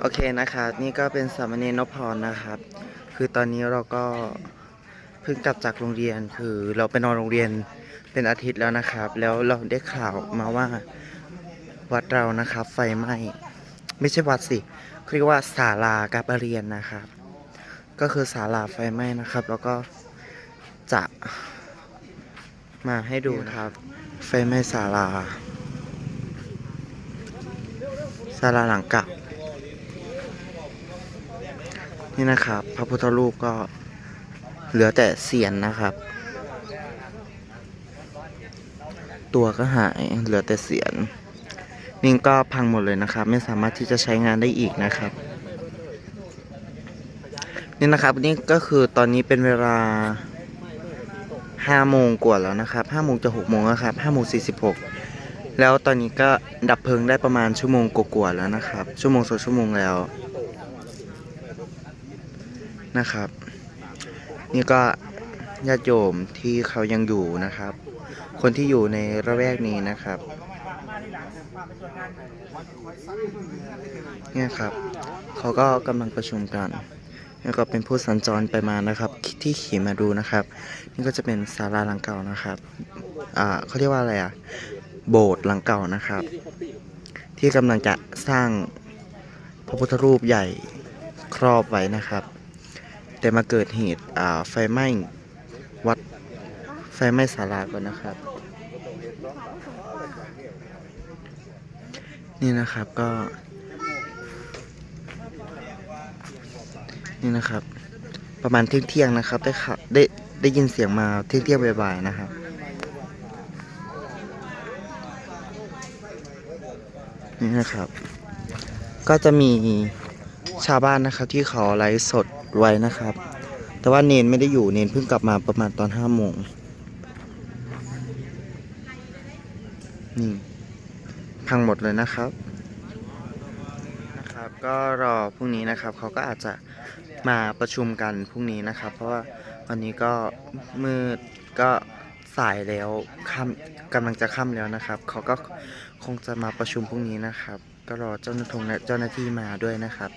โอเคนะครับนี่ก็เป็นสามเณรนพพรนะครับ คือตอนนี้เราก็เพิ่งกลับจากโรงเรียนคือเราไปนอนโรงเรียนเป็นอาทิตย์แล้วนะครับ แล้วเราได้ข่าวมาว่าวัดเรานะครับ ไฟไหม้ไม่ใช่วัดสิเรียกว่าศาลาการประเรียนนะครับ ก็คือศาลาไฟไหม้นะครับ แล้วก็จะมาให้ดูนะครับ ไฟไหม้ศาลาศาลาหลังเก่า นี่นะครับ พระพุทธรูปก็เหลือแต่เสียนนะครับ ตัวก็หายเหลือแต่เสียนนิ่งก็พังหมดเลยนะครับ ไม่สามารถที่จะใช้งานได้อีกนะครับ นี่นะครับนี่ก็คือตอนนี้เป็นเวลาห้าโมงกว่าแล้วนะครับห้าโมงจะหกโมงแล้วครับห้าโมงสี่สิบหกแล้วตอนนี้ก็ดับเพลิงได้ประมาณชั่วโมงกว่าแล้วนะครับ ชั่วโมงสองชั่วโมงแล้ว นะครับ นี่ก็ญาติโยมที่เขายังอยู่นะครับ คนที่อยู่ในระแวกนี้นะครับเนี่ยครับ เขาก็กำลังประชุมกันแล้วก็เป็นผู้สัญจรไปมานะครับ ที่ขี่มาดูนะครับ นี่ก็จะเป็นศาลาหลังเก่านะครับ อ่าเขาเรียกว่าอะไรอะ โบสถ์หลังเก่านะครับ ที่กำลังจะสร้างพระพุทธรูปใหญ่ครอบไว้นะครับ แต่มาเกิดเหตุอ่าไฟไหม้วัดไฟไหม้ศาลาก่อนนะครับ นี่นะครับก็ นี่นะครับ ประมาณเที่ยงเที่ยงนะครับ ได้ข่าวได้ได้ยินเสียงมาเที่ยงเที่ยงบ่ายๆนะครับนี่นะครับ ก็จะมีชาวบ้านนะครับที่เขาไลฟ์สด ไว้นะครับ แต่ว่าเนนไม่ได้อยู่เนนเพิ่งกลับมาประมาณตอนห้าโมงนี่พังหมดเลยนะครับนะครับ ก็รอพรุ่งนี้นะครับเขาก็อาจจะมาประชุมกันพรุ่งนี้นะครับ เพราะว่าวันนี้ก็มืดก็สายแล้วค่ำกำลังจะค่ำแล้วนะครับเขาก็คงจะมาประชุมพรุ่งนี้นะครับ ก็รอเจ้าหน้าที่เจ้าหน้าที่มาด้วยนะครับ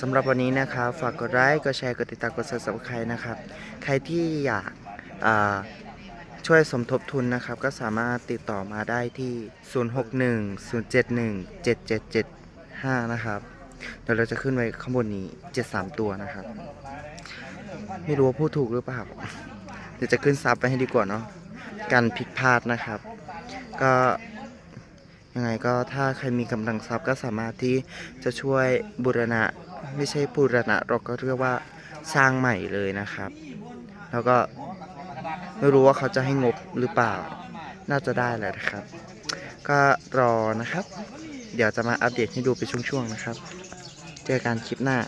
สำหรับวันนี้นะครับฝากกดไลค์กดแชร์กดติดตามกด subscribe นะครับ ใครที่อยากช่วยสมทบทุนนะครับ ก็สามารถติดต่อมาได้ที่ 0610717775 นะครับ เดี๋ยวเราจะขึ้นไว้ข้างบนนี้ 73 ตัวนะครับ ไม่รู้ว่าพูดถูกหรือเปล่าเดี๋ยวจะขึ้นซับไปให้ดีกว่าเนาะการผิดพลาดนะครับ ก็ ยังไงก็ถ้าใครมีกำลังทรัพย์ก็สามารถที่จะช่วยบูรณะไม่ใช่บูรณะเราก็เรียกว่าสร้างใหม่เลยนะครับ แล้วก็ไม่รู้ว่าเขาจะให้งบหรือเปล่า น่าจะได้แหละนะครับ ก็รอนะครับ เดี๋ยวจะมาอัปเดตให้ดูเป็นช่วงๆนะครับ เจอกันคลิปหน้า